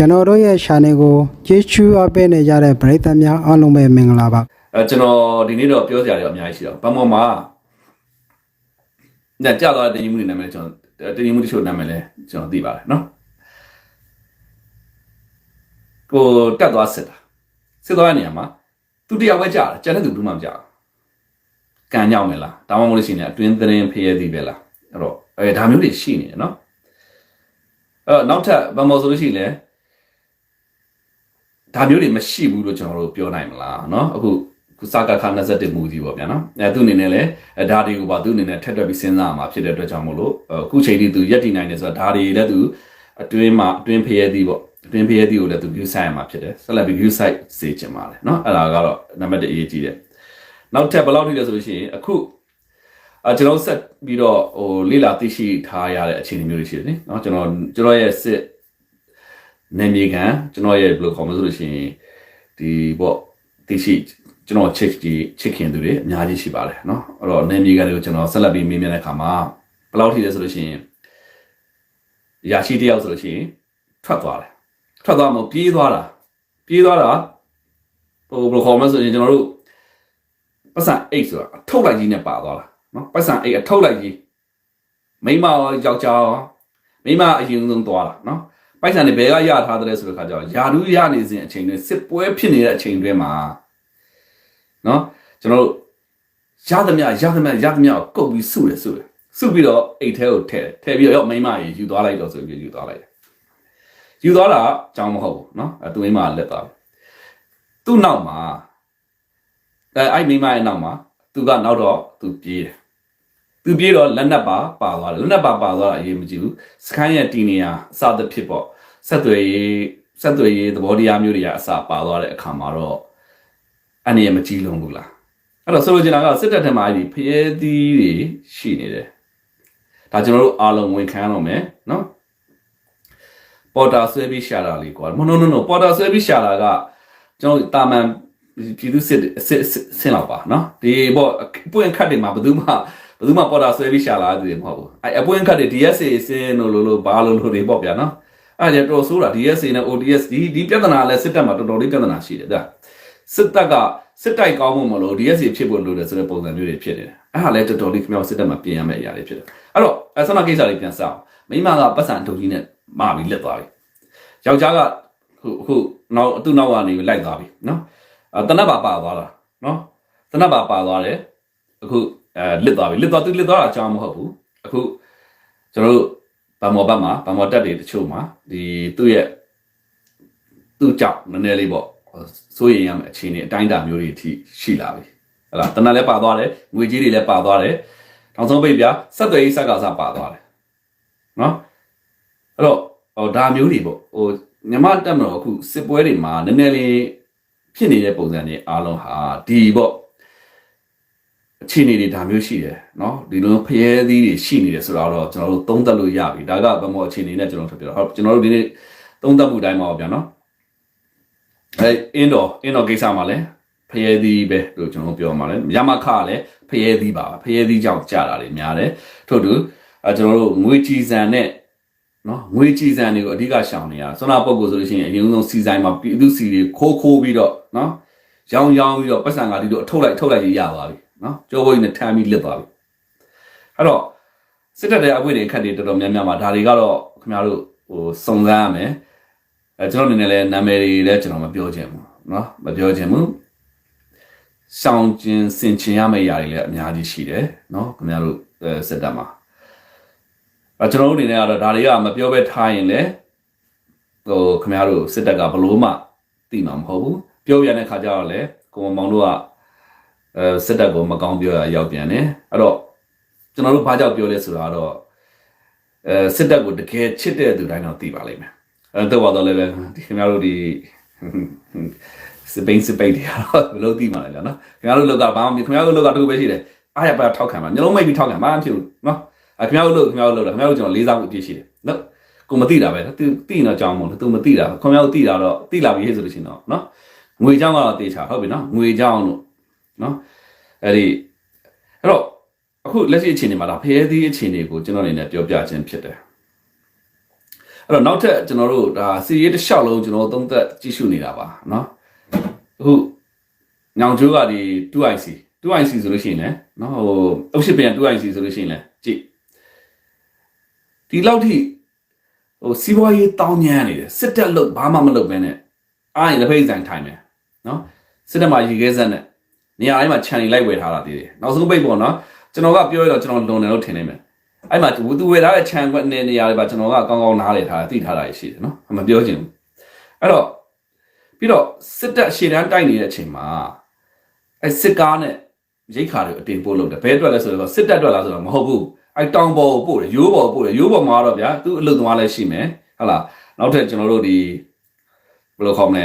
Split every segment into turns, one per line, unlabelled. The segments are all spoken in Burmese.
ကျွန်တော်တို့ရဲ့ channel ကိုကြည့်ချူအပ်ပေးနေကြတဲ့ပရိသတ်များအားလုံးပဲမင်္ဂလာပါ
အဲကျွန်တော်ဒီနေ့တော့ပြောစရာတွေအများကြီးရှိတော့ဗမော်မှာညကြသွားတဲ့တင်ကြီးမှုတွေနာမည်ကျွန်တော်တင်ကြီးမှုတချို့နာမည်လဲကျွန်တော်သိပါတယ်နော်ကိုတက်သွားစစ်တာစစ်သွားတဲ့နေရာမှာသူတယောက်ပဲကြာတယ်ကျန်တဲ့သူဘူးမှမကြာဘူးကန်ကြောက်မယ်လားဒါမှမဟုတ်လို့ရှိရင်အတွင်းသတင်းဖျဲသည်ပဲလားအဲ့တော့အဲဒါမျိုးတွေရှိနေတယ်နော်အဲ့တော့နောက်ထပ်ဗမော်ဆိုလို့ရှိရင်လဲ ဒါမျိုးတွေမရှိဘူးလို့ကျွန်တော်တို့ပြောနိုင်မလားเนาะအခုခုစကားခါ21မူကြီးပေါ့ဗျာနော်အဲသူအနေနဲ့လည်းအဲဒါတွေကိုပါသူအနေနဲ့ထက်တွက်ပြီးစဉ်းစားမှာဖြစ်တဲ့အတွက်ကြောင့်မို့လို့အခုချိန်ထိသူရက်တည်နိုင်တယ်ဆိုတာဒါတွေလည်းသူအတွင်းမှာအတွင်းဖျဲသည်ပေါ့အတွင်းဖျဲသည်ကိုလည်းသူ view site ရမှာဖြစ်တယ်ဆက်လက်ပြီး view site စေချင်ပါလေเนาะအဲ့ဒါကတော့နံပါတ်1အရေးကြီးတယ်နောက်ထပ်ဘယ်လောက်ထိလဲဆိုလို့ရှိရင်အခုအကျွန်တော်ဆက်ပြီးတော့ဟိုလေ့လာသိရှိထားရတဲ့အခြေအနေမျိုးတွေရှိတယ်နိเนาะကျွန်တော်ကျွန်တော်ရဲ့စစ် နေမြေကန်ကျွန်တော်ရဲ့ဘယ်လိုခေါ်မလဲဆိုလို့ရှိရင်ဒီပေါ့သိရှိကျွန်တော် check ဒီ check ခင်သူတွေအများကြီးရှိပါတယ်เนาะအဲ့တော့နေမြေကန်တွေကိုကျွန်တော်ဆက်လက်ပြီးမေးမြန်းတဲ့အခါမှာဘယ်လောက်ထိလဲဆိုလို့ရှိရင်ရာရှိတယောက်ဆိုလို့ရှိရင်ထွက်သွားတယ်ထွက်သွားမှပြေးသွားတာပြေးသွားတာဟိုဘယ်လိုခေါ်မလဲဆိုရင်ကျွန်တော်တို့ပတ်စံအိတ်ဆိုတာအထုတ်လိုက်ကြီးနဲ့ပါသွားတာเนาะပတ်စံအိတ်အထုတ်လိုက်ကြီးမိမရောယောက်ျားရောမိမအရင်ဆုံးသွားတာเนาะ ပိုက်ဆံတွေဘယ်ကရထားတဲ့ဆိုတဲ့ခါကျတော့ယာဒူးရနေစဉ်အချိန်တွေစစ်ပွဲဖြစ်နေတဲ့အချိန်တွေမှာနော်ကျွန်တော်တို့ရသမျှရသမျှရသမျှကိုကုတ်ပြီးစုတယ်စုတယ်စုပြီးတော့အိတ်ထဲကိုထည့်တယ်ထည့်ပြီးတော့ရောက်မိန်းမကြီးယူသွားလိုက်တော့ဆိုပြီးယူသွားလိုက်တယ်ယူသွားတာအကြောင်းမဟုတ်ဘူးနော်အဲသူမိန်းမလက်သွားပြီသူ့နောက်မှာအဲအဲ့မိန်းမရဲ့နောက်မှာသူကနောက်တော့သူပြေးတယ် သူပြေးတော့လက်နက်ပါပါသွားတယ်လက်နက်ပါပါသွားတာအရေးမကြီးဘူးစကိုင်းရဲ့တီနေယာအစသဖြစ်ပေါ့ဆက်သွယ်ရေးဆက်သွယ်ရေးသဘောတရားမျိုးတွေကအစပါသွားတဲ့အခါမှာတော့အနေရမကြီးလုံးဘူးလားအဲ့တော့ဆိုလိုချင်တာကစစ်တပ်ထဲမှာအဲ့ဒီဖျဲသီးတွေရှိနေတယ်ဒါကျွန်တော်တို့အားလုံးဝန်ခံရတော့မယ်နော်ပေါ်တာဆွဲပြီးရှာတာလေးကွာမနော်နော်နော်ပေါ်တာဆွဲပြီးရှာတာကကျွန်တော်တာမန်ပြည်သူစစ်စစ်ဆင်းလောက်ပါနော်ဒီပေါ့အပွင့်ခတ်တွေမှာဘယ်သူမှ ဘယ်သူမှပေါ်တာဆွဲပြီးရှာလာတယ်မဟုတ်ဘူးအဲအပွင့်ခတ်တွေ DSA ဆင်းလို့လို့လို့ဘာလို့လို့တွေပေါ့ဗျာနော်အဲ့ဒါတော်ဆိုးတာ DSA နဲ့ ODS ဒီဒီပြဿနာလည်းစစ်တပ်မှာတော်တော်လေးပြဿနာရှိတယ်ဒါစစ်တပ်ကစစ်တိုက်ကောင်းမှုမလို့ DSA ဖြစ်ဖို့လိုတယ်ဆိုတဲ့ပုံစံမျိုးတွေဖြစ်နေတယ်အဲ့ဒါလည်းတော်တော်လေးခင်ဗျားစစ်တပ်မှာပြင်ရမယ့်အရာတွေဖြစ်တယ်အဲ့တော့အဆမကိစ္စတွေပြန်စအောင်မိမကပတ်စံထုတ်ကြီးနဲ့မပြီးလက်သွားပြီယောက်ျားကခုခုနောက်သူ့နောက်ကနေလိုက်သွားပြီနော်အဲတနတ်ပါပါသွားတာနော်တနတ်ပါပါသွားတယ်အခု အဲလစ်သွားပြီလစ်သွားသူလစ်သွားတာအကြောင်းမဟုတ်ဘူးအခုကျွန်တော်တို့ဗမော်ဘတ်မှာဗမော်တက်တွေတချို့မှာဒီသူ့ရဲ့သူ့ကြောင့်နည်းနည်းလေးပေါ့စိုးရင်ရမယ့်အခြေအနေအတိုင်းအတာမျိုးတွေအထိရှိလာပြီဟလာတနတ်လည်းပါသွားတယ်ငွေကြီးတွေလည်းပါသွားတယ်နောက်ဆုံးပိတ်ပြဆက်သွယ်ရေးစက်ကစားပါသွားတယ်နော်အဲ့တော့ဟိုဒါမျိုးတွေပေါ့ဟိုညမတက်မလို့အခုစစ်ပွဲတွေမှာနည်းနည်းလေးဖြစ်နေတဲ့ပုံစံတွေအားလုံးဟာဒီပေါ့ အခြေအနေတွေဒါမျိုးရှိတယ်เนาะဒီလိုဖျဲသီးတွေရှိနေတယ်ဆိုတော့ကျွန်တော်တို့သုံးသပ်လို့ရပြီဒါကဘမောအခြေအနေနဲ့ကျွန်တော်ထပ်ပြောဟုတ်ကျွန်တော်တို့ဒီနေ့သုံးသပ်မှုတိုင်းမှာပါဗျာเนาะအဲအင်းတော်အင်းတော်ကိစ္စမှာလည်းဖျဲသီးပဲလို့ကျွန်တော်ပြောမှာလဲရမခလည်းဖျဲသီးပါဖျဲသီးကြောင့်ကြာတာတွေများတယ်ထို့တူအဲကျွန်တော်တို့ငွေကြည်စံနဲ့နော်ငွေကြည်စံတွေကိုအဓိကရှောင်နေရဆွမ်းနာပုံကိုဆိုလို့ရှိရင်အရင်ဆုံးစီဆိုင်မှာပြည်သူစီတွေခိုးခိုးပြီးတော့နော်ရောင်းရောင်းပြီးတော့ပတ်စံကဒီလိုအထုတ်လိုက်ထုတ်လိုက်ကြီးရသွားပြီ နော်ကြောဘိုးကြီးနဲ့ထမ်းပြီးလစ်သွားပြီအဲ့တော့စစ်တပ်တဲ့အပွင့်တွေအခက်တွေတော်တော်များများမှာဒါတွေကတော့ခင်ဗျားတို့ဟိုစုံစမ်းရမယ်အဲကျွန်တော်အနေနဲ့လည်းနာမည်တွေလည်းကျွန်တော်မပြောချင်ဘူးနော်မပြောချင်ဘူးစောင်းကျင်စင်ချင်ရမယ့်ຢာတွေလည်းအများကြီးရှိတယ်နော်ခင်ဗျားတို့အဲစစ်တပ်မှာအဲကျွန်တော်တို့အနေနဲ့ကတော့ဒါတွေကမပြောဘဲထားရင်လည်းဟိုခင်ဗျားတို့စစ်တပ်ကဘလို့မှသိမှာမဟုတ်ဘူးပြောရတဲ့ခါကျတော့လေကိုမမောင်တို့က အဲစစ်တပ်ကိုမကောင်းပြောရရောက်ပြန်တယ်အဲ့တော့ကျွန်တော်တို့ဘာကြောင့်ပြောလဲဆိုတာကတော့အဲစစ်တပ်ကိုတကယ်ချစ်တဲ့သူတိုင်းတော့သိပါလိမ့်မယ်အဲတော့တော့လည်းဒီခင်ဗျားတို့ဒီစပိန်စပိန်တွေကတော့ဘယ်လိုသိမှာလဲနော်ခင်ဗျားတို့လောက်ကဘာမှခင်ဗျားတို့လောက်ကတူပဲရှိတယ်အားရပါထောက်ခံပါမျိုးလုံးမိတ်ပြီးထောက်ခံပါမဖြစ်ဘူးနော်အဲခင်ဗျားတို့လို့ခင်ဗျားတို့လို့ခင်ဗျားတို့ကျွန်တော်လေးစားမှုအပြည့်ရှိတယ်နော်ကိုမသိတာပဲသူသိနေတော့ကြောင်းမလို့သူမသိတာခင်ဗျားတို့သိတာတော့သိလာပြီဟဲ့ဆိုလို့ရှိရင်တော့နော်ငွေကြောင်းကတော့တေချာဟုတ်ပြီနော်ငွေကြောင်းလို့ နော်အဲ့ဒီအဲ့တော့အခုလက်ရှိအခြေအနေမှာဒါဖရဲသီးအခြေအနေကိုကျွန်တော်အနေနဲ့ပြောပြခြင်းဖြစ်တယ်အဲ့တော့နောက်ထပ်ကျွန်တော်တို့ဒါစီရေးတစ်လျှောက်လုံးကျွန်တော်သုံးသက်ကြည့်ရှုနေတာပါနော်အခုညောင်ကျိုးကဒီ 2IC 2IC ဆိုလို့ရှိရင်လည်းနော်ဟိုအုပ်ရှိပြန် 2IC ဆိုလို့ရှိရင်လည်းကြည့်ဒီလောက်ထိဟိုစီးပွားရေးတောင်းညမ်းနေတယ်စစ်တပ်လို့ဘာမှမလုပ်ဘဲနဲ့အားရင်လက်ဖိတ်ဆိုင်ထိုင်တယ်နော်စစ်တပ်မှာရေခဲစက်နဲ့ နေရာတိုင်းမှာ channel လိုက်ဝယ်ထားတာတည်တယ်နောက်ဆုံးပိတ်ပေါ့နော်ကျွန်တော်ကပြောရတော့ကျွန်တော်လွန်တယ်လို့ထင်နေမယ်အဲ့မှာသူဝယ်ထားတဲ့ channel ကနေနေရာတွေပါကျွန်တော်ကကောင်းကောင်းနားလည်ထားသိထားတာရှိတယ်နော်မပြောချင်ဘူးအဲ့တော့ပြီးတော့စစ်တပ်ရှေ့တန်းတိုက်နေတဲ့အချိန်မှာအဲ့စစ်ကားနဲ့ရိတ်ခါတွေအတင်ပို့လုပ်တယ်ဘဲအတွက်လဲဆိုတော့စစ်တပ်အတွက်လားဆိုတော့မဟုတ်ဘူးအဲ့တောင်ပေါ်ကိုပို့တယ်ရိုးပေါ်ပို့တယ်ရိုးပေါ်မှာတော့ဗျာသူအလုတ်သမားလည်းရှိမယ်ဟုတ်လားနောက်ထပ်ကျွန်တော်တို့ဒီဘယ်လိုခေါ်မလဲ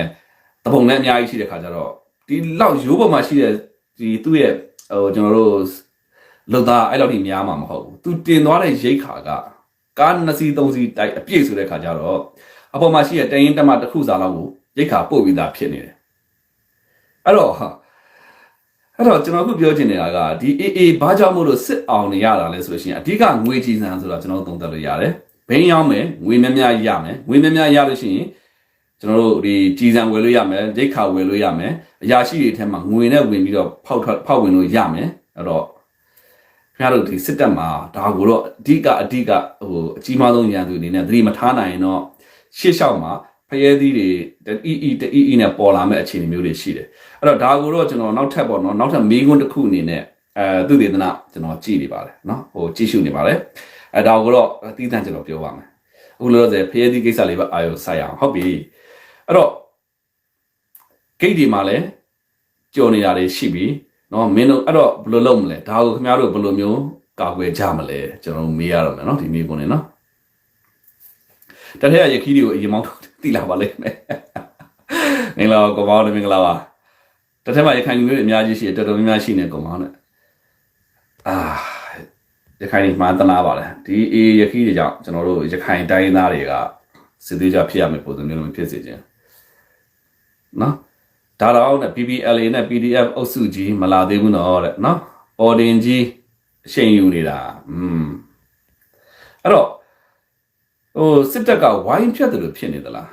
တပုံနဲ့အများကြီးရှိတဲ့ခါကျတော့ ဒီလောက်ရိုးပေါ်မှာရှိတဲ့ဒီသူ့ရဲ့ဟိုကျွန်တော်တို့လောက်သားအဲ့လောက်ထိများမှာမဟုတ်ဘူး။ तू တင်သွားတဲ့ရိတ်ခါကကားနှစ်စီးသုံးစီးတိုက်အပြည့်ဆိုတဲ့ခါကျတော့အပေါ်မှာရှိတဲ့တရင်တက်မတစ်ခုစားလောက်ကိုရိတ်ခါပို့ပြီးသားဖြစ်နေတယ်။အဲ့တော့ဟာအဲ့တော့ကျွန်တော်အခုပြောချင်နေတာကဒီ AA ဘာကြောင့်မို့လို့စစ်အောင်နေရတာလဲဆိုလို့ရှိရင်အဓိကငွေကြီးစံဆိုတော့ကျွန်တော်သုံးသပ်လို့ရတယ်။ဘိန်းရောင်းမယ်ငွေများများရမယ်ငွေများများရလို့ရှိရင် ကျွန်တော်တို့ဒီကြီးစံဝယ်လို့ရမယ်ရိတ်ခါဝယ်လို့ရမယ်အရာရှိတွေထဲမှာငွေနဲ့ဝင်ပြီးတော့ဖောက်ထွက်ဖောက်ဝင်လို့ရမယ်အဲ့တော့ခင်ဗျားတို့ဒီစစ်တပ်မှာဒါကိုတော့အဓိကအဓိကဟိုအကြီးမားဆုံးရန်သူအနေနဲ့သတိမထားနိုင်ရင်တော့ရှေ့လျှောက်မှာဖရဲသီးတွေအီအီတအီအီနဲ့ပေါ်လာမဲ့အခြေအနေမျိုးတွေရှိတယ်အဲ့တော့ဒါကိုတော့ကျွန်တော်နောက်ထပ်ပေါ့နော်နောက်ထပ်မေးခွန်းတစ်ခုအနေနဲ့အဲသူတေသနာကျွန်တော်ကြည့်နေပါတယ်နော်ဟိုကြည့်ရှုနေပါတယ်အဲဒါကိုတော့အသီးသန့်ကျွန်တော်ပြောပါမယ်အခုလောလောဆယ်ဖရဲသီးကိစ္စလေးပဲအာရုံစိုက်အောင်ဟုတ်ပြီ အဲ့တော့ဂိတ်ဒီမှာလည်းကြော်နေတာတွေရှိပြီနော်မင်းတို့အဲ့တော့ဘယ်လိုလုပ်မလဲဒါကိုခင်ဗျားတို့ဘယ်လိုမျိုးကာကွယ်ကြမလဲကျွန်တော်တို့မေးရတော့မယ်နော်ဒီမေးခွန်းနေနော်တထက်ရခီးတွေကိုအရင်မောင်းတိလာပါလိမ့်မယ်မင်္ဂလာပါကောင်းပါမင်္ဂလာပါတထက်မှာရခိုင်လူမျိုးတွေအများကြီးရှိတယ်တော်တော်များများရှိနေကောင်းပါနဲ့အာရခိုင်တွေမှန်တနာပါလေဒီအေးရခီးတွေကြောင့်ကျွန်တော်တို့ရခိုင်တိုင်းသားတွေကစစ်သေးကြဖြစ်ရမယ်ပုံစံမျိုးလိုဖြစ်စေခြင်း နော်ဒါတော့နဲ့ PPLA နဲ့ PDF အုပ်စုကြီးမလာသေးဘူးနော်တဲ့နော်အော်ဒင်ကြီးအချိန်ယူနေတာอืมအဲ့တော့ဟိုစစ်တပ်ကဝိုင်းဖြတ်တယ်လို့ဖြစ်နေသလား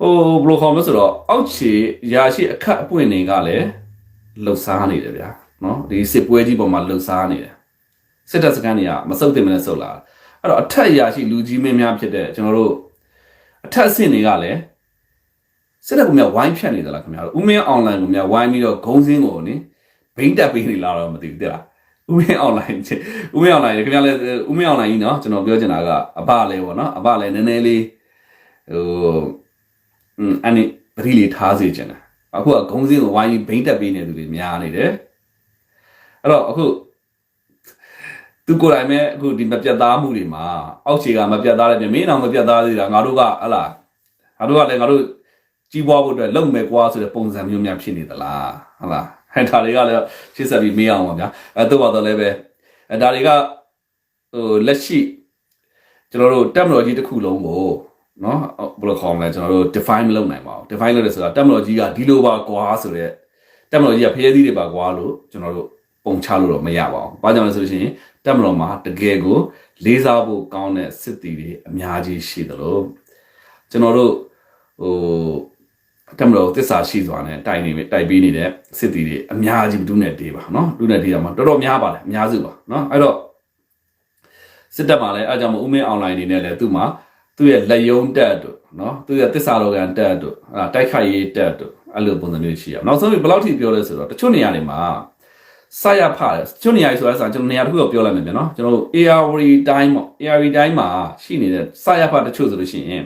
ဟိုဘယ်လိုခေါ်မလဲဆိုတော့အောက်ခြေရာရှိအခက်အပွင့်တွေကလည်းလှုပ်ရှားနေတယ်ဗျာနော်ဒီစစ်ပွဲကြီးပေါ်မှာလှုပ်ရှားနေတယ်စစ်တပ်စခန်းတွေကမစုပ်တင်မနဲ့စုပ်လာအဲ့တော့အထက်ရာရှိလူကြီးမင်းများဖြစ်တဲ့ကျွန်တော်တို့အထက်အဆင့်တွေကလည်း စစ်တပ်ကများဝိုင်းဖြတ်နေသလားခင်ဗျားတို့ဦးမင်း online ကိုများဝိုင်းပြီးတော့ဂုံးစင်းကိုနိဘိန်းတက်ပေးနေလားတော့မသိဘူးတဲ့လားဦးမင်း online ဦးမင်း online ခင်ဗျားလည်းဦးမင်း online ကြီးနော်ကျွန်တော်ပြောချင်တာကအဘလဲပေါ့နော်အဘလဲနည်းနည်းလေးဟိုအဲ့ဒီပတိလေးထားစေချင်တာအခုကဂုံးစင်းကိုဝိုင်းပြီးဘိန်းတက်ပေးနေသူတွေများနေတယ်အဲ့တော့အခုသူကိုယ်တိုင်ပဲအခုဒီမပြတ်သားမှုတွေမှာအောက်ခြေကမပြတ်သားတဲ့ပြင်မင်းအောင်မပြတ်သားသေးတာငါတို့ကဟလာငါတို့ကလည်းငါတို့ ကြီးပွားဖို့အတွက်လုံမယ်ကွာဆိုတဲ့ပုံစံမျိုးများဖြစ်နေသလားဟုတ်လားဟဲ့ဒါတွေကလည်းရှင်းဆက်ပြီးမေးအောင်ပါဗျာအဲတော့တော့လည်းပဲအဲဒါတွေကဟိုလက်ရှိကျွန်တော်တို့တက်မတော်ကြီးတစ်ခုလုံးကိုနော်ဘယ်လိုခေါ်မလဲကျွန်တော်တို့ define မလုပ်နိုင်ပါဘူး define လုပ်တယ်ဆိုတာတက်မတော်ကြီးကဒီလိုပါကွာဆိုတဲ့တက်မတော်ကြီးကဖျဲသီးတွေပါကွာလို့ကျွန်တော်တို့ပုံချလို့တော့မရပါဘူး။ဘာကြောင့်လဲဆိုလို့ရှိရင်တက်မတော်မှာတကယ်ကိုလေးစားဖို့ကောင်းတဲ့စစ်တီတွေအများကြီးရှိသလိုကျွန်တော်တို့ဟို တမလို့တစ္ဆာရှိစွာနဲ့တိုက်နေတိုက်ပေးနေတဲ့စစ်တီတွေအများကြီးဘူးနဲ့တေးပါနော်လူနဲ့တေးတာမှာတော်တော်များပါတယ်အများစုပါနော်အဲ့တော့စစ်တပ်မှာလည်းအဲကြောင့်မို့ဥမင်းအွန်လိုင်းနေနဲ့လည်းသူ့မှာသူ့ရဲ့လက်ယုံတက်တို့နော်သူ့ရဲ့တစ္ဆာတော်ကန်တက်တို့အဲ့တိုက်ခိုက်ရေးတက်တို့အဲ့လိုပုံစံမျိုးရှိရအောင်နောက်ဆုံးဘယ်လောက်ထိပြောလဲဆိုတော့တချို့နေရာတွေမှာစရဖတယ်တချို့နေရာတွေဆိုတော့ကျွန်တော်နေရာတစ်ခုတော့ပြောလိုက်မယ်ဗျနော်ကျွန်တော်တို့ ARV တိုင်းပေါ့ ARV တိုင်းမှာရှိနေတဲ့စရဖတချို့ဆိုလို့ရှိရင်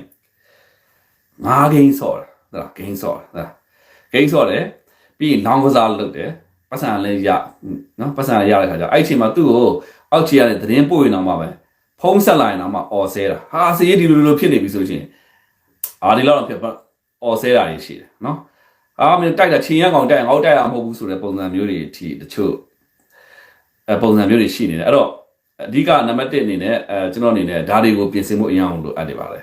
ငါးဂိမ်းဆော်တာ ဟုတ်လားဂိမ်းဆော့ဟုတ်လားဂိမ်းဆော့တယ်ပြီးရင်လောင်းကစားလုပ်တယ်ပတ်စံလည်းရနော်ပတ်စံလည်းရတဲ့ခါကျအဲ့အချိန်မှာသူ့ကိုအောက်ခြေရတဲ့သတင်းပို့ရင်တော့မှပဲဖုံးဆက်လိုက်ရင်တော့မှអော်ဆဲတာဟာစီးဒီလိုလိုဖြစ်နေပြီဆိုရှင်အာဒီလောက်တော့ဖြစ်អော်ဆဲတာတွေရှိတယ်နော်အာမင်းတိုက်တာချင်းရကောင်တိုက်ငေါတိုက်ရမဟုတ်ဘူးဆိုတဲ့ပုံစံမျိုးတွေအထိတချို့အဲပုံစံမျိုးတွေရှိနေတယ်အဲ့တော့အဓိကနံပါတ်1အနေနဲ့အဲကျွန်တော်အနေနဲ့ဓာတ်တွေကိုပြင်ဆင်မှုအရင်အောင်လို့အပ်တယ်ပါလေ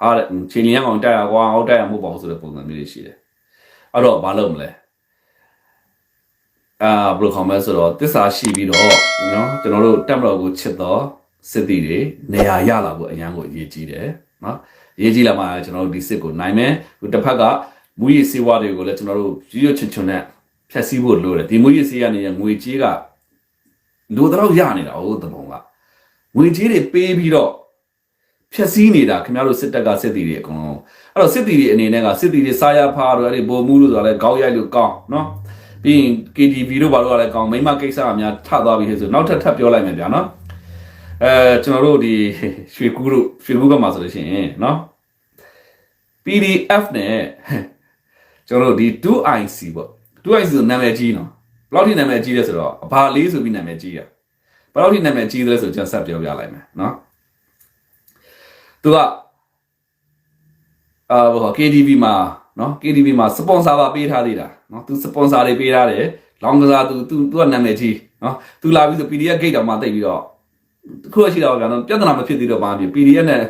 ဟာတဲ့ချင်းလျံကောင်တိုက်ရကွာဟောတိုက်ရမဟုတ်ပါဘူးဆိုတဲ့ပုံစံမျိုးတွေရှိတယ်အဲ့တော့မလုပ်မလဲအာဘယ်လိုခေါ်မလဲဆိုတော့တစ္ဆာရှိပြီးတော့နော်ကျွန်တော်တို့တက်မတော်ကိုချစ်တော့စစ်တီတွေနေရာရလာဖို့အရန်ကိုအရေးကြီးတယ်နော်ရေးကြည့်လာမှကျွန်တော်တို့ဒီစစ်ကိုနိုင်မယ်ဟိုတစ်ဖက်ကမူရည်စေဝါတွေကိုလည်းကျွန်တော်တို့ရွရွချွန်ချွန်နဲ့ဖြတ်စည်းဖို့လိုတယ်ဒီမူရည်စေရနေတဲ့ငွေကြေးကလိုတော့ရနေတာဟုတ်တဘုံကငွေကြေးတွေပေးပြီးတော့ ဖြတ်စည်းနေတာခင်ဗျားတို့စစ်တပ်ကစစ်တီတွေအကုန်လုံးအဲ့တော့စစ်တီတွေအနေနဲ့ကစစ်တီတွေစားရဖားတို့အဲ့ဒီဘိုမှုလို့ဆိုတာလဲခေါက်ရိုက်လို့ကောင်းနော်ပြီးရင် KTV တို့ဘာလို့ကလဲကောင်းမိမကိစ္စအများထသွားပြီဆိုနောက်ထပ်ထပ်ပြောလိုက်မယ်ဗျာနော်အဲကျွန်တော်တို့ဒီရွှေကူးတို့ရွှေကူးကမှာဆိုလို့ရှိရင်နော် PDF နဲ့ကျွန်တော်တို့ဒီ 2IC ပေါ့ 2IC ဆိုနာမည်ကြီးနော်ဘယ်လောက်ထိနာမည်ကြီးလဲဆိုတော့အဘာလေးဆိုပြီးနာမည်ကြီးရဘယ်လောက်ထိနာမည်ကြီးလဲဆိုကျွန်တော်ဆက်ပြောပြလိုက်မယ်နော် သူကအာဟို KTV မှာနော် KTV မှာစပွန်ဆာပါပေးထားသေးတာနော်သူစပွန်ဆာတွေပေးထားတယ်လောင်းကစားသူသူသူကနာမည်ကြီးနော်သူလာပြီးဆို PDF gate တောင်မှတိတ်ပြီးတော့ခုရှိတော့ဗျာနော်ပြဿနာမဖြစ်သေးတော့ဘာဖြစ် PDF နဲ့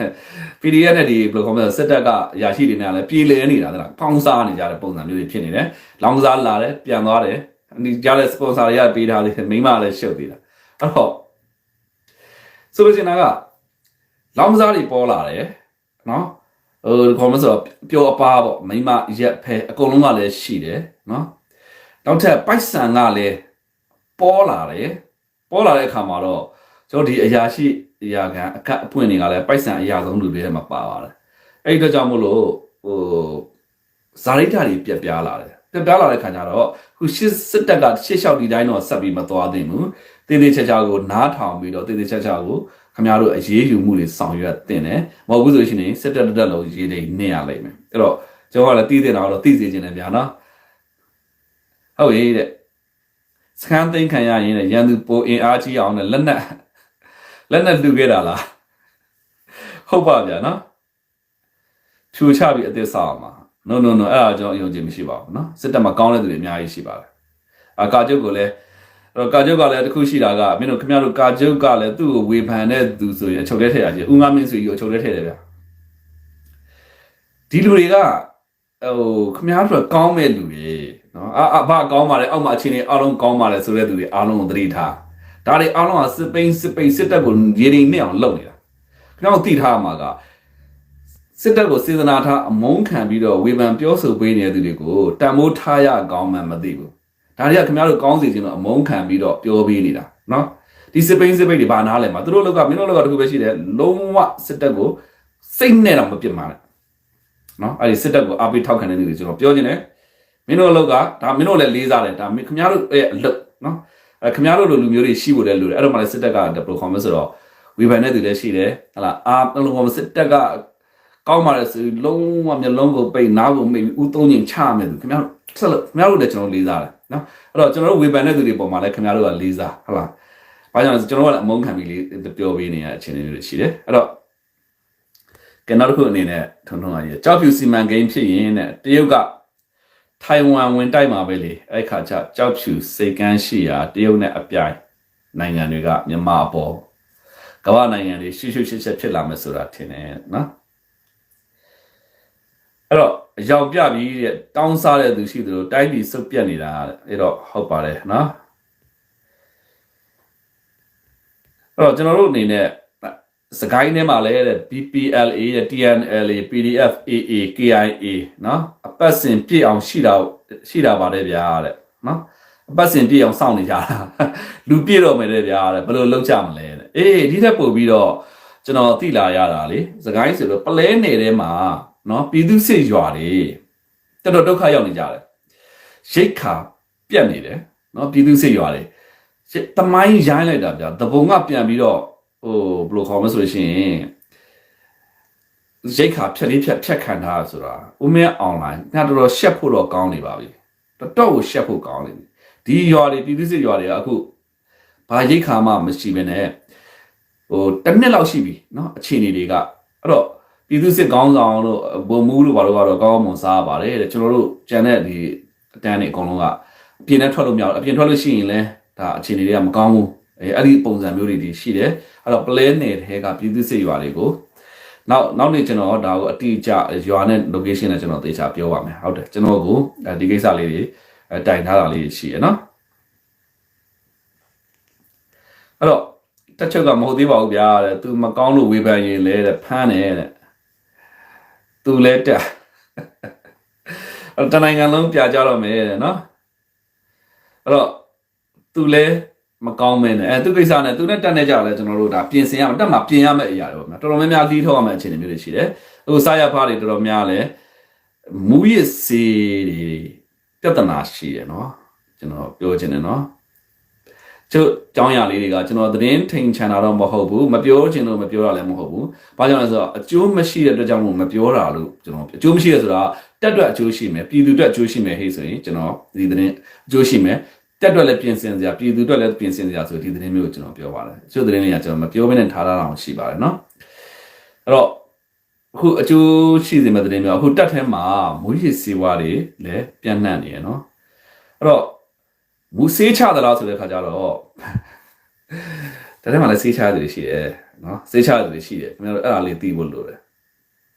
PDF နဲ့ဒီဘယ်လိုခေါ်မလဲစစ်တပ်ကအရာရှိတွေနဲ့လည်းပြည်လဲနေတာတဲ့လားပေါင်းစားနေကြတဲ့ပုံစံမျိုးတွေဖြစ်နေတယ်လောင်းကစားလာတယ်ပြန်သွားတယ်ဒီကြားတဲ့စပွန်ဆာတွေကပေးထားသေးတယ်မိမလည်းရှုပ်သေးတာအဲ့တော့ဆိုလို့ရှိရင်က လောင်းကစားတွေပေါ်လာတယ်နော်ဟိုခေါ်မဆိုပျော်အပါပေါ့မိမရက်ဖဲအကုန်လုံးကလည်းရှိတယ်နော်နောက်ထပ်ပိုက်ဆန်ကလည်းပေါ်လာတယ်ပေါ်လာတဲ့အခါမှာတော့ကျွန်တော်ဒီအရာရှိအရာခံအခက်အပွင့်တွေကလည်းပိုက်ဆန်အရာဆုံးလူတွေထဲမှာပါပါတယ်အဲ့ဒီတော့ကြောင့်မို့လို့ဟိုဇာရိတာတွေပြက်ပြားလာတယ်ပြက်ပြားလာတဲ့ခါကျတော့ခုရှစ်စစ်တပ်ကရှစ်လျှောက်ဒီတိုင်းတော့ဆက်ပြီးမသွားသင့်ဘူးတေးသေးချာချာကိုနားထောင်ပြီးတော့တေးသေးချာချာကို ခင်ဗျားတို့အရေးယူမှုတွေဆောင်ရွက်တင်တယ်မဟုတ်ဘူးဆိုရှင်စစ်တပ်တက်လုံးရေးနေနေရလိမ့်မယ်အဲ့တော့ကျွန်တော်ကလည်းတည်တင်တာတော့တည်စေခြင်းနဲ့ဗျာနော်ဟုတ်ရေးတဲ့စကန်သိန်းခံရရင်လည်းရန်သူပိုအင်အားကြီးအောင်နဲ့လက်နက်လက်နက်လူခဲ့တာလားဟုတ်ပါဗျာနော်ဖြူချပြီးအသစ်ဆောက်အောင်ပါ no no no အဲ့ဒါကျွန်တော်အယုံကြည်မရှိပါဘူးနော်စစ်တပ်မှာကောင်းတဲ့သူတွေအများကြီးရှိပါတယ်အာကာကျုပ်ကလည်းအဲ့ တော့ကာကျုပ်ကလည်းတခုရှိတာကမင်းတို့ခင်ဗျားတို့ကာကျုပ်ကလည်းသူ့ကိုဝေဖန်တဲ့သူဆိုရင်အချုပ်ထဲထည့်ရချင်းဦးငါမင်းဆိုကြီးကိုအချုပ်ထဲထည့်တယ်ဗျာဒီလူတွေကဟိုခင်ဗျားတို့ကောင်းမဲ့လူတွေနော်အာအဘာကောင်းပါလေအောက်မှာအချင်းတွေအားလုံးကောင်းပါလေဆိုတဲ့သူတွေအားလုံးကိုသတိထားဒါတွေအားလုံးကစစ်ပိန်စစ်ပိန်စစ်တပ်ကိုရေရင်နဲ့အောင်လုပ်နေတာခင်ဗျားတို့သိထားမှာကစစ်တပ်ကိုစေတနာထားအမုန်းခံပြီးတော့ဝေဖန်ပြောဆိုပေးနေတဲ့သူတွေကိုတန်မိုးထားရကောင်းမှမသိဘူး ဒါတွေကခင်ဗျားတို့ကောင်းစီခြင်းတော့အမုန်းခံပြီးတော့ပြောပေးနေတာနော်ဒီစစ်ပိန်စစ်ပိန်တွေဘာနားလဲမှာသူတို့လောက်ကမင်းတို့လောက်ကတခုပဲရှိတယ်လုံးဝစစ်တပ်ကိုစိတ်နဲ့တော့မပြစ်မှာနဲ့နော်အဲ့ဒီစစ်တပ်ကိုအပိထောက်ခံတဲ့သူတွေကျွန်တော်ပြောနေတယ်မင်းတို့လောက်ကဒါမင်းတို့လည်းလေးစားတယ်ဒါခင်ဗျားတို့ရဲ့အလုပ်နော်အဲခင်ဗျားတို့လိုလူမျိုးတွေရှိဖို့လည်းလိုတယ်အဲ့တော့မှလည်းစစ်တပ်ကဘယ်လိုခေါ်မလဲဆိုတော့ဝေဖန်တဲ့သူလည်းရှိတယ်ဟလာအာဘယ်လိုခေါ်မလဲစစ်တပ်ကကောင်းပါလေဆိုလုံးဝမျိုးလုံးကိုပိတ်နားကိုမိတ်ဦးသုံးချိန်ချရမယ်သူခင်ဗျားတို့ဆက်လို့ခင်ဗျားတို့လည်းကျွန်တော်လေးစားတယ် နော်အဲ့တော့ကျွန်တော်တို့ဝေဖန်တဲ့သူတွေပုံမှာလည်းခင်ဗျားတို့ကလေးစားဟုတ်လားဘာကြောင့်လဲဆိုကျွန်တော်ကလည်းအမုန်းခံပြီးလေးပြောပေးနေရတဲ့အခြေအနေတွေရှိတယ်အဲ့တော့ကနောက်တစ်ခုအနေနဲ့ထုံထုံအရေးကြောက်ဖြူစီမံကိန်းဖြစ်ရင်တဲ့တရုတ်ကထိုင်ဝမ်ဝင်တိုက်မှာပဲလေအဲ့ခါကျကြောက်ဖြူစိတ်ကန်းရှိရာတရုတ်နဲ့အပြိုင်နိုင်ငံတွေကမြန်မာအပေါ်ကမ္ဘာနိုင်ငံတွေရှုပ်ရှုပ်ရှက်ရှက်ဖြစ်လာမယ်ဆိုတာထင်တယ်နော်အဲ့တော့ အယောက်ပြပြီးတဲ့တောင်းစားတဲ့သူရှိသလိုတိုင်းပြည်စုပ်ပြတ်နေတာတဲ့အဲ့တော့ဟုတ်ပါတယ်နော်အဲ့တော့ကျွန်တော်တို့အနေနဲ့စကိုင်းထဲမှာလဲတဲ့ BPLA တဲ့ TNLA PDF AA KIA နော်အပတ်စဉ်ပြည့်အောင်ရှိတာရှိတာပါတယ်ဗျာတဲ့နော်အပတ်စဉ်ပြည့်အောင်စောင့်နေကြတာလူပြည့်တော့မယ်တဲ့ဗျာတဲ့ဘယ်လိုလုပ်ကြမလဲတဲ့အေးဒီထက်ပို့ပြီးတော့ကျွန်တော်သိလာရတာလေစကိုင်းဆိုတော့ပလဲနယ်ထဲမှာ နော်ပြည်သူစစ်ရွာတွေတော်တော်ဒုက္ခရောက်နေကြတယ်ရိတ်ခါပြက်နေတယ်နော်ပြည်သူစစ်ရွာတွေတမိုင်းရိုင်းလိုက်တာဗျာတပုံကပြန်ပြီးတော့ဟိုဘယ်လိုခေါ်မလဲဆိုလို့ရှိရင်ရိတ်ခါဖြက်လေးဖြက်ဖြက်ခံထားတာဆိုတာဦးမဲအွန်လိုင်းငါတော်တော်ရှက်ဖို့တော့ကောင်းနေပါပြီတော်တော်ကိုရှက်ဖို့ကောင်းနေပြီဒီရွာတွေပြည်သူစစ်ရွာတွေကအခုဘာရိတ်ခါမှမရှိဘဲနဲ့ဟိုတစ်နှစ်လောက်ရှိပြီနော်အခြေအနေတွေကအဲ့တော့ ပြည်သူစစ်ကောင်းဆောင်တို့ဗိုလ်မှူးတို့ဘာလို့ကတော့ကောင်းမွန်စားပါတယ်တဲ့ကျွန်တော်တို့ကြံတဲ့ဒီအတန်းတွေအကုန်လုံးကအပြင်နဲ့ထွက်လို့မရဘူးအပြင်ထွက်လို့ရှိရင်လည်းဒါအခြေအနေတွေကမကောင်းဘူးအဲအဲ့ဒီပုံစံမျိုးတွေဒီရှိတယ်အဲ့တော့ play နယ်ထဲကပြည်သူစစ်ရွာတွေကိုနောက်နောက်နေ့ကျွန်တော်ဒါကိုအတိအကျရွာနဲ့ location နဲ့ကျွန်တော်သေချာပြောပါမယ်ဟုတ်တယ်ကျွန်တော်ကိုဒီကိစ္စလေးတွေတိုင်ထားတာလေးရှိရနော်အဲ့တော့တက်ချုပ်ကမဟုတ်သေးပါဘူးဗျာတဲ့သူမကောင်းလို့ဝေဖန်ရင်လဲတဲ့ဖမ်းတယ်တဲ့ သူလည်းတက်အဲ့တနိုင်ငံလုံးပြကြတော့မယ်တဲ့နော်အဲ့တော့သူလည်းမကောင်းမဲနဲ့အဲသူကိစ္စနဲ့သူနဲ့တက်နေကြလဲကျွန်တော်တို့ဒါပြင်ဆင်ရမယ်တက်မှာပြင်ရမယ့်အရာတွေပေါ့ဗျာတော်တော်များများလီးထုတ်ရမယ့်အခြေအနေမျိုးတွေရှိတယ်အခုစားရဖားတွေတော်တော်များလဲမူရစ်စေးတွေပြဿနာရှိတယ်နော်ကျွန်တော်ပြောချင်တယ်နော် ကျို့ကြောင်းရလေးတွေကကျွန်တော်သတင်းထိန်ချန်တာတော့မဟုတ်ဘူးမပြောချင်လို့မပြောတာလည်းမဟုတ်ဘူး။ဘာကြောင့်လဲဆိုတော့အကျိုးမရှိတဲ့အတွက်ကြောင့်မို့မပြောတာလို့ကျွန်တော်အကျိုးမရှိရဆိုတာတက်အတွက်အကျိုးရှိမယ်ပြည်သူအတွက်အကျိုးရှိမယ်ဟေ့ဆိုရင်ကျွန်တော်ဒီသတင်းအကျိုးရှိမယ်တက်အတွက်လည်းပြင်ဆင်စရာပြည်သူအတွက်လည်းပြင်ဆင်စရာဆိုဒီသတင်းမျိုးကိုကျွန်တော်ပြောပါတယ်။ကျို့သတင်းလေးကကျွန်တော်မပြောဘဲနဲ့ထားတာအောင်ရှိပါတယ်နော်။အဲ့တော့အခုအကျိုးရှိစေမယ့်သတင်းမျိုးအခုတက်ထဲမှာမူရစ်စေဝါတွေလည်းပြန့်နှံ့နေရနော်။အဲ့တော့ မူဆေးချသလားဆိုတဲ့ခါကျတော့တထဲမှာလည်းဆေးချရတယ်ရှိတယ်နော်ဆေးချရတယ်ရှိတယ်ခင်ဗျားတို့အဲ့ဒါလေးသိဖို့လိုတယ်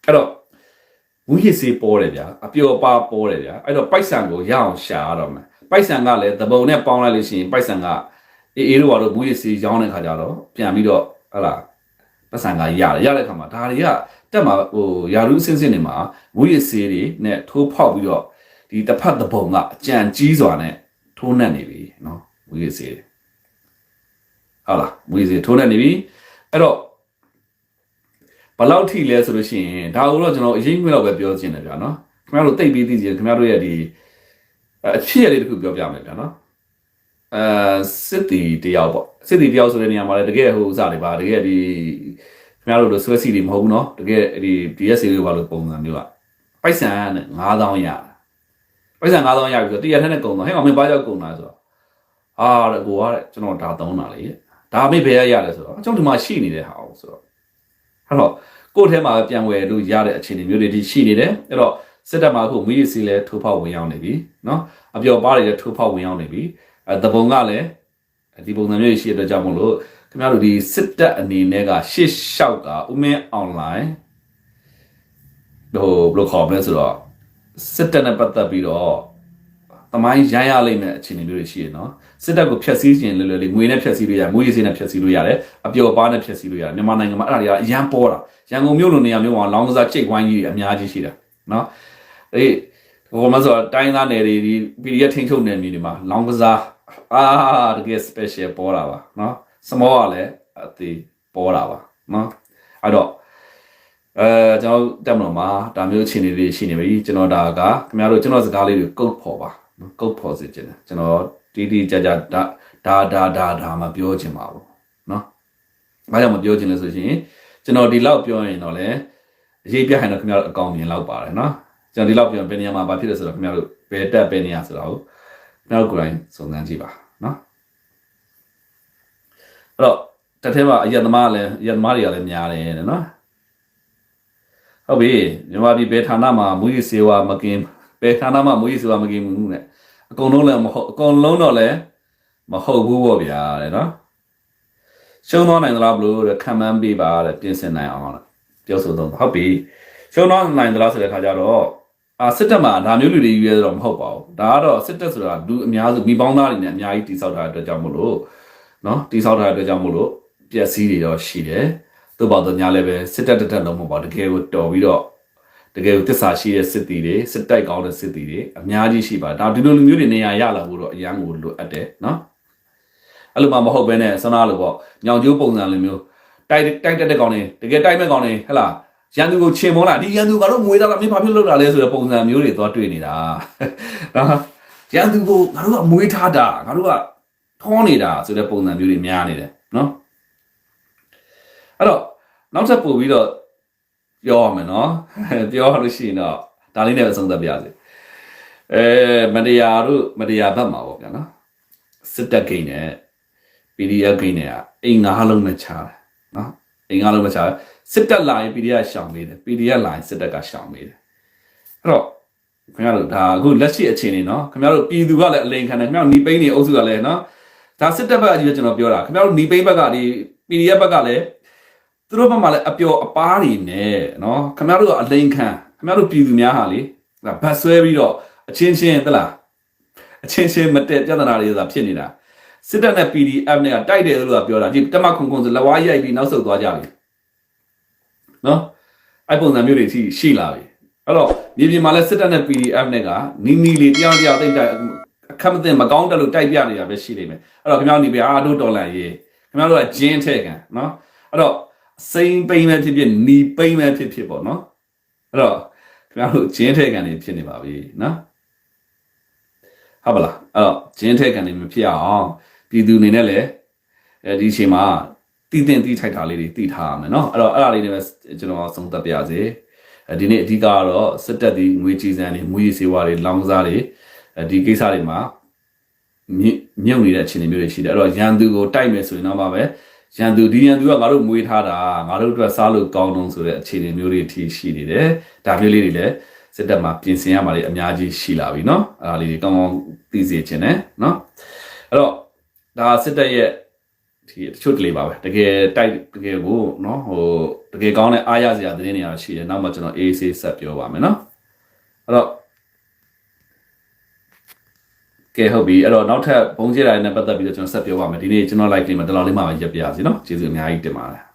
အဲ့တော့ဝူဟစ်ဆေးပေါ်တယ်ဗျာအပျော်ပါပေါ်တယ်ဗျာအဲ့တော့ပိုက်ဆံကိုရအောင်ရှာရတော့မယ်ပိုက်ဆံကလည်းသဘုံနဲ့ပေါင်းလိုက်လို့ရှိရင်ပိုက်ဆံကအေးအေးတို့ကတော့ဝူဟစ်ဆေးရောင်းတဲ့ခါကျတော့ပြန်ပြီးတော့ဟလာပတ်စံကရတယ်ရတဲ့ခါမှာဒါတွေကတက်မှာဟိုယာရုအစင်းစင်းတွေမှာဝူဟစ်ဆေးတွေနဲ့ထိုးဖောက်ပြီးတော့ဒီတစ်ဖက်သဘုံကအကြံကြီးစွာနဲ့ ထိုးနှက်နေပြီနော်ဝူဟစ်ဆေးတွေဟုတ်လားမွေးစေထိုးနေနေပြီအဲ့တော့ဘယ်လောက်ထိလဲဆိုလို့ရှိရင်ဒါကိုတော့ကျွန်တော်အရင်ကလောက်ပဲပြောချင်တယ်ဗျာနော်ခင်ဗျားတို့တိတ်ပြီးသိချင်ခင်ဗျားတို့ရဲ့ဒီအဖြစ်ရလေးတစ်ခုပြောပြမယ်ဗျာနော်အဲစစ်တီတယောက်ပေါ့စစ်တီတယောက်ဆိုတဲ့နေရာမှာလည်းတကယ်ဟိုဥစားတွေပါတကယ်ဒီခင်ဗျားတို့လိုဆွဲစီတွေမဟုတ်ဘူးနော်တကယ်ဒီ DSA တွေပါလို့ပုံစံမျိုးကပိုက်ဆံနဲ့9000ရ ပိုက်ဆံ9000ရပြီဆိုတော့တရထက်နဲ့ကုန်တော့ဟဲ့ကောင်မင်းဘာကြောက်ကုန်တာဆိုတော့အာတဲ့ကိုကတဲ့ကျွန်တော်ဒါသုံးတာလေဒါမေးဘယ်ရရလဲဆိုတော့ကျွန်တော်ဒီမှာရှိနေတဲ့ဟာအောင်ဆိုတော့အဲ့တော့ကိုယ့်ထဲမှာပြန်ဝယ်လို့ရတဲ့အခြေအနေမျိုးတွေဒီရှိနေတယ်အဲ့တော့စစ်တပ်မှာအခုမီးရစီလဲထိုးဖောက်ဝင်ရောက်နေပြီနော်အပျော်ပါးတွေလည်းထိုးဖောက်ဝင်ရောက်နေပြီအဲတပုံကလည်းဒီပုံစံမျိုးရှိတဲ့အတွက်ကြောင့်မို့လို့ခင်ဗျားတို့ဒီစစ်တပ်အနေနဲ့ကရှစ်လျှောက်ကဥမင်းအွန်လိုင်းဟိုဘယ်လိုခေါ်မလဲဆိုတော့ စစ်တပ်နဲ့ပတ်သက်ပြီးတော့တမိုင်းရမ်းရလိမ့်မယ်အခြေအနေမျိုးတွေရှိရနော်စစ်တပ်ကိုဖျက်ဆီးခြင်းလွယ်လွယ်လေးငွေနဲ့ဖျက်ဆီးလို့ရတယ်ငွေရည်စင်းနဲ့ဖျက်ဆီးလို့ရတယ်အပျော်ပါးနဲ့ဖျက်ဆီးလို့ရတယ်မြန်မာနိုင်ငံမှာအဲ့ဒါတွေကအရန်ပေါ်တာရန်ကုန်မြို့လိုနေရာမျိုးမှာလောင်းကစားချိတ်ဝိုင်းကြီးတွေအများကြီးရှိတာနော်အေးဟိုမှာဆိုတော့တိုင်းသားနယ်တွေဒီ PDF ထိန်းချုပ်နယ်မြေတွေမှာလောင်းကစားအာတကယ် special ပေါ်တာပါနော်စမောကလည်းအသေးပေါ်တာပါနော်အဲ့တော့ အဲကျွန်တော်တက်မလို့မှာဒါမျိုးအခြေအနေတွေရှိနေပြီကျွန်တော်ဒါကခင်ဗျားတို့ကျွန်တော်စကားလေးတွေကုတ်ဖော်ပါနော်ကုတ်ဖော်စေချင်တယ်ကျွန်တော်တီးတီးကြကြဒါဒါဒါဒါဒါမပြောချင်ပါဘူးနော်ဘာကြောင့်မပြောချင်လဲဆိုရင်ကျွန်တော်ဒီလောက်ပြောရင်တော့လေအရေးပြဟန်တော့ခင်ဗျားတို့အကောင့်မြင်လောက်ပါတယ်နော်ကျွန်တော်ဒီလောက်ပြောရင်ဘယ်နေရာမှာဘာဖြစ်လဲဆိုတော့ခင်ဗျားတို့ဘယ်တက်ဘယ်နေရာဆိုတော့ခင်ဗျားတို့ကိုယ်တိုင်စုံစမ်းကြည့်ပါနော်အဲ့တော့တစ်ထဲမှာအယက်သမားလည်းအယက်သမားတွေကလည်းများတယ်တဲ့နော် ဟုတ်ပြီမြန်မာပြည်ဘယ်ဌာနမှာမူကြီးစေဝါမကင်ဘယ်ဌာနမှာမူကြီးစေဝါမကင်ဘူးနဲ့အကုန်လုံးလည်းမဟုတ်အကုန်လုံးတော့လည်းမဟုတ်ဘူးပေါ့ဗျာတဲ့နော်ရှုံးသွားနိုင်သလားဘလို့တဲ့ခံမှန်းပေးပါတဲ့ပြင်ဆင်နိုင်အောင်တဲ့ပြောဆိုတော့ဟုတ်ပြီရှုံးသွားနိုင်သလားဆိုတဲ့ခါကျတော့အာစစ်တပ်မှာဒါမျိုးလူတွေယူရဲတော့မဟုတ်ပါဘူးဒါကတော့စစ်တပ်ဆိုတာလူအများစုမိပေါင်းသားတွေနဲ့အများကြီးတိစောက်ထားတဲ့အတွက်ကြောင့်မို့လို့နော်တိစောက်ထားတဲ့အတွက်ကြောင့်မို့လို့ပျက်စီးတွေတော့ရှိတယ် သို့ပါတော့ညာလည်းပဲစစ်တပ်တက်တက်လုံးမဟုတ်ပါဘူးတကယ်ကိုတော်ပြီးတော့တကယ်ကိုတစ္ဆာရှိတဲ့စစ်တီတွေစစ်တိုက်ကောင်းတဲ့စစ်တီတွေအများကြီးရှိပါတယ်ဒါဒီလိုလူမျိုးတွေနေရာရလာဖို့တော့အရန်ကိုလိုအပ်တယ်နော်အဲ့လိုမှမဟုတ်ဘဲနဲ့ဆန္ဒလိုပေါ့ညောင်ကျိုးပုံစံလိုမျိုးတိုက်တိုက်တက်တဲ့ကောင်တွေတကယ်တိုက်မဲ့ကောင်တွေဟဲ့လားရန်သူကိုချင်မောလာဒီရန်သူကတော့ငွေသားကမင်းဘာဖြစ်လို့လာလဲဆိုတဲ့ပုံစံမျိုးတွေသွားတွေ့နေတာနော်ရန်သူကိုငါတို့ကမွေးထားတာငါတို့ကထောနေတာဆိုတဲ့ပုံစံမျိုးတွေများနေတယ်နော် အဲ့တော့နောက်ထပ်ပို့ပြီးတော့ပြောရမယ်နော်ပြောရလို့ရှိရင်တော့ဒါလေးနဲ့ပဲဆုံးသက်ပြစေအဲမတရားတို့မတရားဘက်မှာပေါ့ဗျာနော်စစ်တပ်ဂိမ်းနဲ့ PDF ဂိမ်းနဲ့အိမ်ငါးလုံးနဲ့ချားတယ်နော်အိမ်ငါးလုံးနဲ့ချားစစ်တပ်လာရင် PDF ရှောင်ပေးတယ် PDF လာရင်စစ်တပ်ကရှောင်ပေးတယ်အဲ့တော့ခင်ဗျားတို့ဒါအခုလက်ရှိအခြေအနေနော်ခင်ဗျားတို့ပြည်သူကလည်းအလိန်ခံတယ်ခင်ဗျားတို့နီပိန်းနေအုပ်စုကလည်းနော်ဒါစစ်တပ်ဘက်အကြီးကျွန်တော်ပြောတာခင်ဗျားတို့နီပိန်းဘက်ကဒီ PDF ဘက်ကလည်း သူတို့ဘက်မှာလည်းအပျော်အပားတွေနဲ့နော်ခင်ဗျားတို့ကအလိန်ခံခင်ဗျားတို့ပြည်သူများဟာလေဒါဗတ်ဆွဲပြီးတော့အချင်းချင်းသလားအချင်းချင်းမတက်ပြဿနာတွေဆိုတာဖြစ်နေတာစစ်တပ်နဲ့ PDF နဲ့ကတိုက်တယ်လို့ကပြောတာဒီတမခုံခုံဆိုလက်ဝါးရိုက်ပြီးနောက်ဆုတ်သွားကြပြီနော်အဲ့ပုံစံမျိုးတွေရှိရှိလာပြီအဲ့တော့မြေပြင်မှာလဲစစ်တပ်နဲ့ PDF နဲ့ကနီနီလေးတရားတရားတိတ်တိုက်အခက်မသိမကောင်းတယ်လို့တိုက်ပြနေတာပဲရှိနေမယ်အဲ့တော့ခင်ဗျားတို့နေပြအာတို့ဒေါ်လာရေးခင်ဗျားတို့ကဂျင်းထဲကန်နော်အဲ့တော့ စိန်ပိန်ပဲဖြစ်ဖြစ်နီပိန်ပဲဖြစ်ဖြစ်ပေါ့နော်အဲ့တော့ခင်ဗျားတို့ဂျင်းထဲကန်နေဖြစ်နေပါပြီနော်ဟုတ်ပါလားအဲ့တော့ဂျင်းထဲကန်နေမဖြစ်အောင်ပြည်သူအနေနဲ့လည်းအဲဒီအချိန်မှာတည်တင်တည်ထိုက်တာလေးတွေတည်ထားရမယ်နော်အဲ့တော့အဲ့ဒါလေးတွေပဲကျွန်တော်ဆုံးသက်ပြရစေအဲဒီနေ့အဓိကကတော့စစ်တပ်ဒီငွေကြီးစံတွေငွေစေဝါတွေလောင်စားတွေအဲဒီကိစ္စတွေမှာမြင့်မြုပ်နေတဲ့အခြေအနေမျိုးတွေရှိတယ်အဲ့တော့ရန်သူကိုတိုက်မယ်ဆိုရင်တော့ပါပဲ ရန်သူဒီရန်သူကငါတို့မွေးထားတာငါတို့အတွက်စားလို့ကောင်းတော့ဆိုတဲ့အခြေအနေမျိုးတွေအထိရှိနေတယ်ဒါမျိုးလေးတွေလည်းစစ်တပ်မှာပြင်ဆင်ရမှာတွေအများကြီးရှိလာပြီเนาะအဲ့ဒါလေးတွေကောင်းကောင်းသိစေချင်တယ်เนาะအဲ့တော့ဒါစစ်တပ်ရဲ့ဒီတချို့တလေပါပဲတကယ်တိုက်တကယ်ကိုเนาะဟိုတကယ်ကောင်းတဲ့အားရစရာသတင်းတွေအားရှိတယ်နောက်မှကျွန်တော် AC ဆက်ပြောပါမယ်เนาะအဲ့တော့ ကဲဟုတ်ပြီအဲ့တော့နောက်ထပ်ဘုံကျဲတိုင်းနဲ့ပတ်သက်ပြီးတော့ကျွန်တော်ဆက်ပြောပါမယ်ဒီနေ့ကျွန်တော် like လေးမှာတော်တော်လေးမှာပဲရပ်ပြရစီနော်ကျေးဇူးအများကြီးတင်ပါတယ်